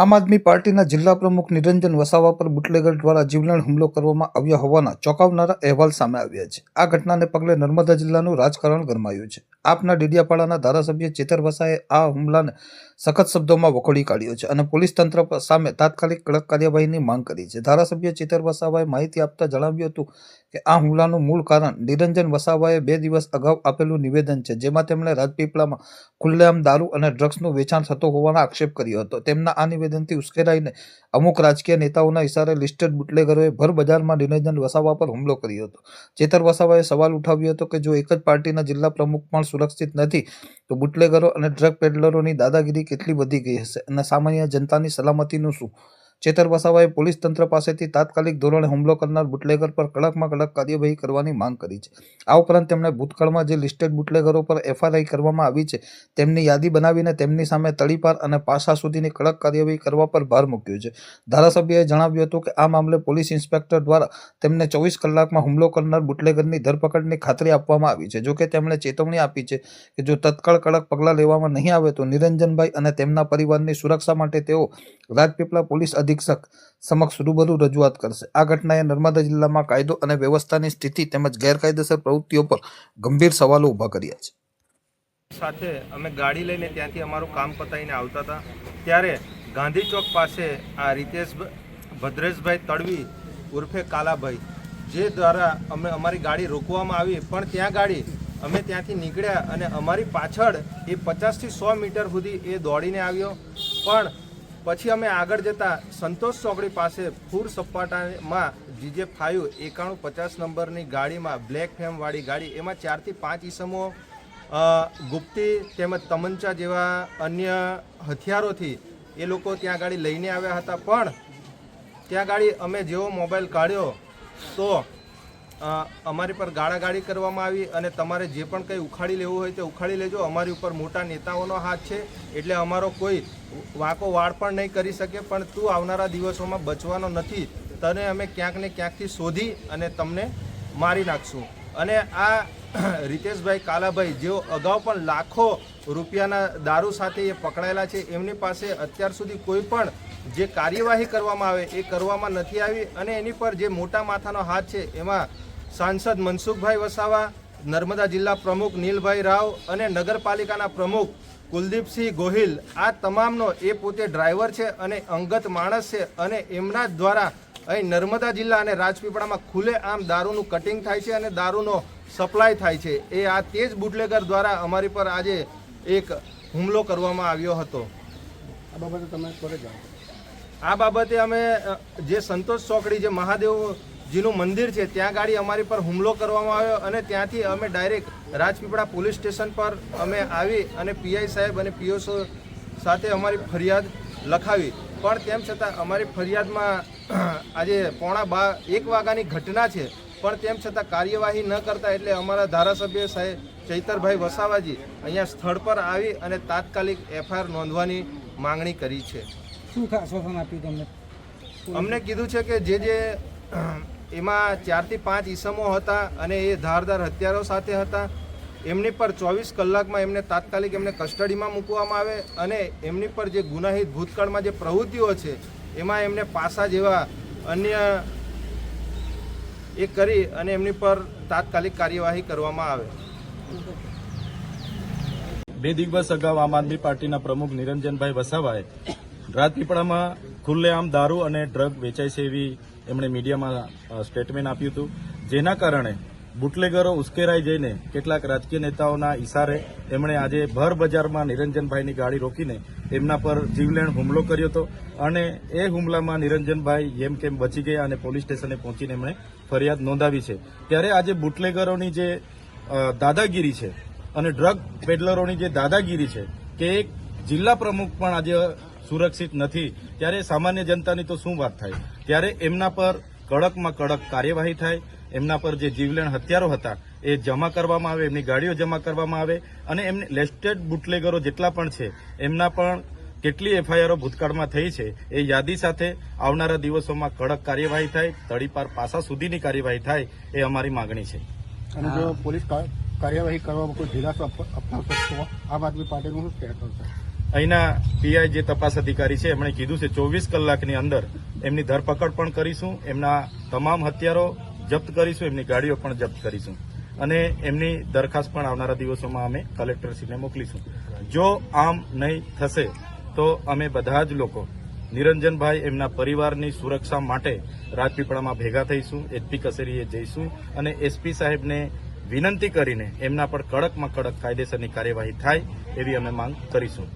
આમ આદમી પાર્ટીના જિલ્લા પ્રમુખ નિરંજન વસાવા પર બુટલેગર દ્વારા જીવલેણ હુમલો કરવામાં આવ્યા હોવાના ચોંકાવનારા અહેવાલ સામે આવ્યા છે. આ ઘટનાને પગલે નર્મદા જિલ્લાનું રાજકારણ ગરમાયું છે. આપના ડેડિયાપાડાના ધારાસભ્ય ચેતર વસાએ આ હુમલાને સખત શબ્દોમાં વખોડી કાઢ્યો છે અને પોલીસ તંત્ર સામે તાત્કાલિક કડક કાર્યવાહીની માંગ કરી છે. ધારાસભ્ય ચેતર વસાવાએ માહિતી આપતા જણાવ્યું હતું કે, આ હુમલાનું મૂળ કારણ નિરંજન વસાવાએ બે દિવસ અગાઉ આપેલું નિવેદન છે, જેમાં તેમણે રાજપીપળામાં ખુલ્લેઆમ દારૂ અને ડ્રગ્સનું વેચાણ થતો હોવાનો આક્ષેપ કર્યો હતો. તેમના આ નિવેદનથી ઉશ્કેરાઈને અમુક રાજકીય નેતાઓના ઇશારે લિસ્ટેડ બુટલેગરોએ ભર બજારમાં નિરંજન વસાવા પર હુમલો કર્યો હતો. ચેતર વસાવાએ સવાલ ઉઠાવ્યો હતો કે, જો એક જ પાર્ટીના જિલ્લા પ્રમુખ પણ સુરક્ષિત નથી, તો બુટલેગરો અને ડ્રગ પેડલરોની દાદાગીરી કેટલી વધી ગઈ હશે? અને સામાન્ય જનતાની સલામતીનું શું? ચેતર વસાવાએ પોલીસ તંત્ર પાસેથી તાત્કાલિક ધોરણે હુમલો કરનાર બુટલેગર પર કડકમાં કડક કાર્યવાહી કરવાની માંગ કરી છે. આ ઉપરાંત તેમણે ભૂતકાળમાં જે લિસ્ટેડ બુટલેગરો પર એફઆરઆઈ કરવામાં આવી છે, તેમની યાદી બનાવીને તેમની સામે તળીપાર અને પાસા સુધીની કડક કાર્યવાહી કરવા પર ભાર મૂક્યો છે. ધારાસભ્યએ જણાવ્યું હતું કે આ મામલે પોલીસ ઇન્સ્પેક્ટર દ્વારા તેમને ચોવીસ કલાકમાં હુમલો કરનાર બુટલેગરની ધરપકડની ખાતરી આપવામાં આવી છે. જોકે તેમણે ચેતવણી આપી છે કે જો તત્કાળ કડક પગલાં લેવામાં નહીં આવે તો નિરંજનભાઈ અને તેમના પરિવારની સુરક્ષા માટે તેઓ રાજપીપળા પોલીસ અધિક્ષક સમક્ષ રૂબરૂ રજૂઆત કરશે. આ ઘટનાએ નર્મદા જિલ્લામાં કાયદો અને વ્યવસ્થાની સ્થિતિ તેમજ ગેરકાયદેસર પ્રવૃત્તિઓ પર ગંભીર સવાલો ઊભા કર્યા છે. સાથે અમે ગાડી લઈને ત્યાંથી અમારું કામ પતાવીને આવતા હતા. ત્યારે ગાંધી ચોક પાસે આ રીતેશ ભદ્રેશભાઈ તડવી ઉર્ફે કાલાભાઈ, જે દ્વારા અમે અમારી ગાડી રોકવામાં આવી, પણ ત્યાં ગાડી અમે ત્યાંથી નીકળ્યા અને અમારી પાછળ એ પચાસથી સો મીટર સુધી એ દોડીને આવ્યો. પણ પછી અમે આગળ જતા સંતોષ ચોકડી પાસે ફૂર સપાટામાં જીજે ફાઈવ એકાણું પચાસ નંબરની ગાડીમાં બ્લેક ફેમવાળી ગાડી. એમાં ચારથી પાંચ ઈસમો ગુપ્તી તેમજ તમંચા જેવા અન્ય હથિયારોથી એ લોકો ત્યાં ગાડી લઈને આવ્યા હતા. પણ ત્યાં ગાડી અમે જેવો મોબાઈલ કાઢ્યો તો અમારી પર ગાળાગાળી કરવામાં આવી અને તમારે જે પણ કંઈ ઉખાડી લેવું હોય તે ઉખાડી લેજો. અમારી ઉપર મોટા નેતાઓનો હાથ છે. એટલે અમારો કોઈ વાંકો વાળ પણ નહીં કરી શકે, પણ તું આવનારા દિવસોમાં બચવાનો નથી. તને અમે ક્યાંક ને ક્યાંકથી શોધી અને તમને મારી નાખશું. અને આ રીતેશભાઈ કાલાભાઈ, જેઓ અગાઉ પણ લાખો રૂપિયાના દારૂ સાથે એ પકડાયેલા છે, એમની પાસે અત્યાર સુધી કોઈ પણ જે કાર્યવાહી કરવામાં આવે, એ કરવામાં નથી આવી અને એની પર જે મોટા માથાનો હાથ છે, એમાં સાંસદ મનસુખભાઈ વસાવા, નર્મદા જિલ્લા પ્રમુખ નીલભાઈ રાવ અને નગરપાલિકાના પ્રમુખ કુલદીપસિંહ ગોહિલ, આ તમામનો એ પોતે ડ્રાઈવર છે અને અંગત માણસ છે અને એમના જ દ્વારા અહીં નર્મદા જિલ્લા અને રાજપીપળામાં ખુલ્લે આમ દારૂનું કટિંગ થાય છે અને દારૂનો સપ્લાય થાય છે. એ આ તે જ બુટલેગર દ્વારા અમારી પર આજે એક હુમલો કરવામાં આવ્યો હતો. આ બાબતે તમે કરે જાણ. આ બાબતે અમે જે સંતોષ ચોકડી, જે મહાદેવજીનું મંદિર છે, ત્યાં ગાડી અમારી પર હુમલો કરવામાં આવ્યો અને ત્યાંથી અમે ડાયરેક્ટ રાજપીપળા પોલીસ સ્ટેશન પર અમે આવી અને પીઆઈ સાહેબ અને પીઓસો સાથે અમારી ફરિયાદ લખાવી. પણ તેમ છતાં અમારી ફરિયાદમાં આજે પોણા બા, એક વાગ્યાની ઘટના છે. પણ તેમ છતાં કાર્યવાહી ન કરતા એટલે અમારા ધારાસભ્ય સાહેબ ચૈતરભાઈ વસાવાજી અહીંયા સ્થળ પર આવી અને તાત્કાલિક એફઆઈઆર નોંધવાની માંગણી કરી છે. શું આશ્વાસન આપ્યું તમને? અમને કીધું છે કે જે જે એમાં ચારથી પાંચ ઈસમો હતા અને એ ધારદાર હથિયારો સાથે હતા એમની પર ચોવીસ કલાકમાં એમને તાત્કાલિક એમને કસ્ટડીમાં મૂકવામાં આવે અને એમની પર જે ગુનાહિત ભૂતકાળમાં જે પ્રવૃત્તિઓ છે એમાં એમને પાસા જેવા અન્ય એ કરી અને એમની પર તાત્કાલિક કાર્યવાહી કરવામાં આવે. બે દિવસ અગાઉ આમ આદમી પાર્ટીના પ્રમુખ નિરંજનભાઈ વસાવાએ રાજપીપળામાં ખુલ્લેઆમ દારૂ અને ડ્રગ વેચાય છે એવી એમણે મીડિયામાં સ્ટેટમેન્ટ આપ્યું હતું. જેના કારણે બુટલેગરો ઉશ્કેરાઈ જઈને કેટલાક રાજકીય નેતાઓના ઇશારે એમણે આજે ભર બજારમાં નિરંજનભાઈની ગાડી રોકીને એમના પર જીવલેણ હુમલો કર્યો હતો અને એ હુમલામાં નિરંજનભાઈ એમ કેમ બચી ગયા અને પોલીસ સ્ટેશને પહોંચીને એમણે ફરિયાદ નોંધાવી છે. ત્યારે આજે બુટલેગરોની જે દાદાગીરી છે અને ડ્રગ પેડલરોની જે દાદાગીરી છે કે એક જિલ્લા પ્રમુખ પણ આજે સુરક્ષિત નથી. ત્યારે સામાન્ય જનતાની તો શું વાત થાય? ત્યારે એમના પર કડકમાં કડક કાર્યવાહી થાય, એમના પર જે જીવલેણ હથિયારો હતા, એ જમા કરવામાં આવે, એમની ગાડીઓ જમા કરવામાં આવે, અને એમને લેસ્ટેડ બુટલેગરો જેટલા પણ છે, એમના પણ કેટલી એફઆઈઆરો ભૂતકાળમાં થઈ છે, એ યાદી સાથે આવનારા દિવસોમાં કડક કાર્યવાહી થાય તડીપાર પાસા સુધીની કાર્યવાહી થાય, એ અમારી માગણી છે. અને જો પોલીસ કાર્યવાહી કરવામાં કોઈ ઢીલાસ અપનાવશે આમ પાર્ટીનું શું હશે અહીંના પીઆઈ જે તપાસ અધિકારી છે, એમણે કીધું છે, ચોવીસ કલાકની અંદર એમની ધરપકડ પણ કરીશું, એમના તમામ હથિયારો જપ્ત કરીશું, એમની ગાડીઓ પણ જપ્ત કરીશું. અને એમની દરખાસ્ત પણ આવનારા દિવસોમાં અમે કલેક્ટરશ્રીને મોકલીશું. જો આમ નહીં થશે, તો અમે બધા જ લોકો નિરંજનભાઈ, એમના પરિવારની સુરક્ષા માટે રાજપીપળામાં ભેગા થઈશું એસપી કચેરીએ જઈશું અને એસપી સાહેબને વિનંતી કરીને એમના પર કડકમાં કડક કાયદેસરની કાર્યવાહી થાય. એવી અમે માંગ કરીશું.